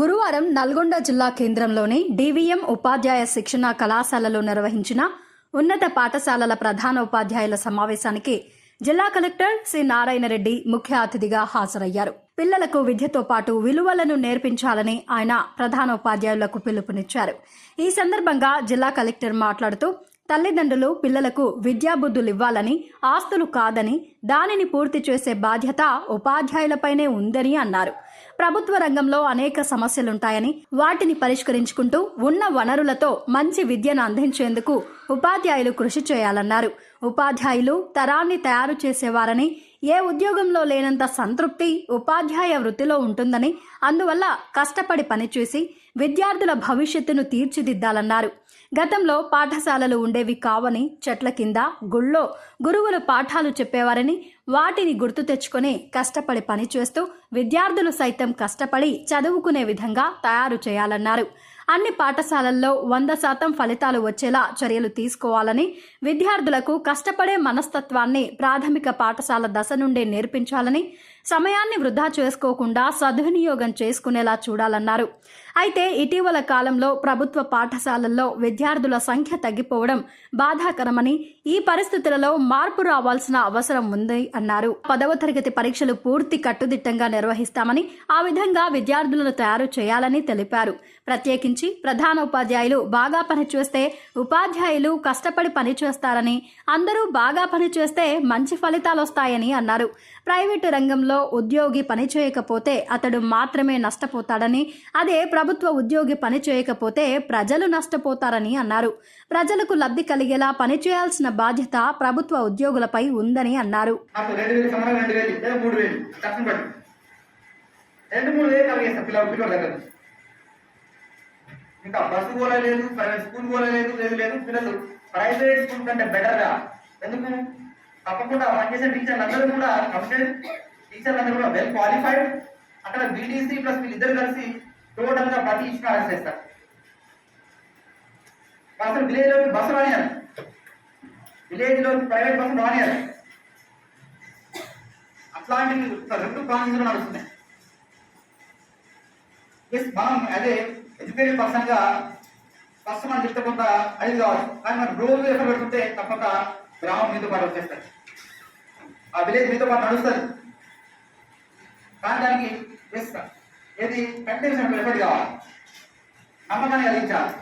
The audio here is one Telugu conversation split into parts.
గురువారం నల్గొండ జిల్లా కేంద్రంలోని డివిఎం ఉపాధ్యాయ శిక్షణ కళాశాలలో నిర్వహించిన ఉన్నత పాఠశాలల ప్రధాన ఉపాధ్యాయుల సమావేశానికి జిల్లా కలెక్టర్ శ్రీ నారాయణ రెడ్డి ముఖ్య అతిథిగా హాజరయ్యారు. పిల్లలకు విద్యతో పాటు విలువలను నేర్పించాలని ఆయన ప్రధాన ఉపాధ్యాయులకు పిలుపునిచ్చారు. ఈ సందర్భంగా జిల్లా కలెక్టర్ మాట్లాడుతూ తల్లిదండ్రులు పిల్లలకు విద్యాబుద్ధులు ఇవ్వాలని ఆస్తులు కాదని దానిని పూర్తి చేసే బాధ్యత ఉపాధ్యాయులపైనే ఉందని అన్నారు. ప్రభుత్వ రంగంలో అనేక సమస్యలుంటాయని వాటిని పరిష్కరించుకుంటూ ఉన్న వనరులతో మంచి విద్యను అందించేందుకు ఉపాధ్యాయులు కృషి చేయాలన్నారు. ఉపాధ్యాయులు తరాన్ని తయారు చేసేవారని ఏ ఉద్యోగంలో లేనంత సంతృప్తి ఉపాధ్యాయ వృత్తిలో ఉంటుందని అందువల్ల కష్టపడి పనిచేసి విద్యార్థుల భవిష్యత్తును తీర్చిదిద్దాలన్నారు. గతంలో పాఠశాలలు ఉండేవి కావని చెట్ల కింద గుళ్ళో గురువులు పాఠాలు చెప్పేవారని వాటిని గుర్తు తెచ్చుకొని కష్టపడి పనిచేస్తూ విద్యార్థులు సైతం కష్టపడి చదువుకునే విధంగా తయారు చేయాలన్నారు. అన్ని పాఠశాలల్లో వంద శాతం ఫలితాలు వచ్చేలా చర్యలు తీసుకోవాలని విద్యార్థులకు కష్టపడే మనస్తత్వాన్ని ప్రాథమిక పాఠశాల దశ నుండే నేర్పించాలని సమయాన్ని వృధా చేసుకోకుండా సద్వినియోగం చేసుకునేలా చూడాలన్నారు. అయితే ఇటీవల కాలంలో ప్రభుత్వ పాఠశాలల్లో విద్యార్థుల సంఖ్య తగ్గిపోవడం బాధాకరమని ఈ పరిస్థితులలో మార్పు రావాల్సిన అవసరం ఉంది అన్నారు. పదవ తరగతి పరీక్షలు పూర్తి కట్టుదిట్టంగా నిర్వహిస్తామని ఆ విధంగా విద్యార్థులను తయారు చేయాలని తెలిపారు. ప్రత్యేకించి ప్రధాన ఉపాధ్యాయులు బాగా పనిచేస్తే ఉపాధ్యాయులు కష్టపడి పనిచేస్తారని అందరూ బాగా పనిచేస్తే మంచి ఫలితాలు వస్తాయని అన్నారు. ప్రైవేటు రంగంలో ఉద్యోగి పనిచేయకపోతే అతడు మాత్రమే నష్టపోతాడని అదే ప్రభుత్వ ఉద్యోగి పనిచేయకపోతే ప్రజలు నష్టపోతారని అన్నారు. ప్రజలకు లబ్ధి కలిగేలా పనిచేయాల్సిన బాధ్యత ప్రభుత్వ ఉద్యోగులపై ఉందని అన్నారు. ఇంకా బస్సు పోలేదు ప్రైవేట్ స్కూల్ కూడా లేదు లేదు లేదు పిల్లలు. ప్రైవేట్ స్కూల్ కంటే బెటర్ ఎందుకు? తప్పకుండా పనిచేసే టీచర్లు అందరూ కూడా కంప్లీట్ టీచర్లు అందరూ కూడా వెల్ క్వాలిఫైడ్ అక్కడ బీడీసీ ప్లస్ వీళ్ళిద్దరు కలిసి టోటల్ గా ప్రతి ఇచ్చిన చేస్తారు అసలు విలేజ్ లో బస్సు రానియాలి విలేజ్ లో ప్రైవేట్ బస్సు రానియాలి అట్లాంటివి ఒక రెండు కాన్సెప్ట్లు నడుస్తున్నాయి ఎస్ మనం అదే ఎడ్యుకేటెడ్ పర్సన్ గా ఫస్ట్ మనం చెప్తే కొంత అది కావాలి కానీ మనం రోజు ఎక్కడ పెడుతుంటే తప్పక గ్రామం మీతో పాటు వచ్చేస్తారు ఆ విలేజ్ మీతో పాటు నడుస్తుంది కానీ దానికి ఎస్ ఏది? కంటిన్యూస్ ఎఫెక్ట్ కావాలి. నమ్మకాన్ని కలిగించాలి.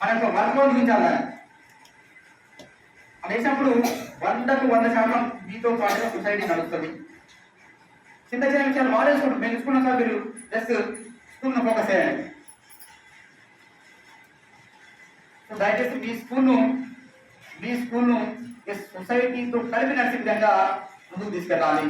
మన యొక్క వర్క్లో చూపించాలి దాన్ని వేసినప్పుడు వందకు వంద శాతం మీతో పాటుగా సొసైటీ నడుస్తుంది. చిన్న చిన్న విషయాలు వాడేసుకోండి మేము ఇచ్చుకున్న సార్ మీరు జస్ట్ స్కూల్ను ఫోకస్ చేయండి సో దయచేసి మీ స్కూల్ను మీ స్కూల్ను సొసైటీతో కలిపి నడిచే విధంగా ముందుకు తీసుకెళ్ళాలి.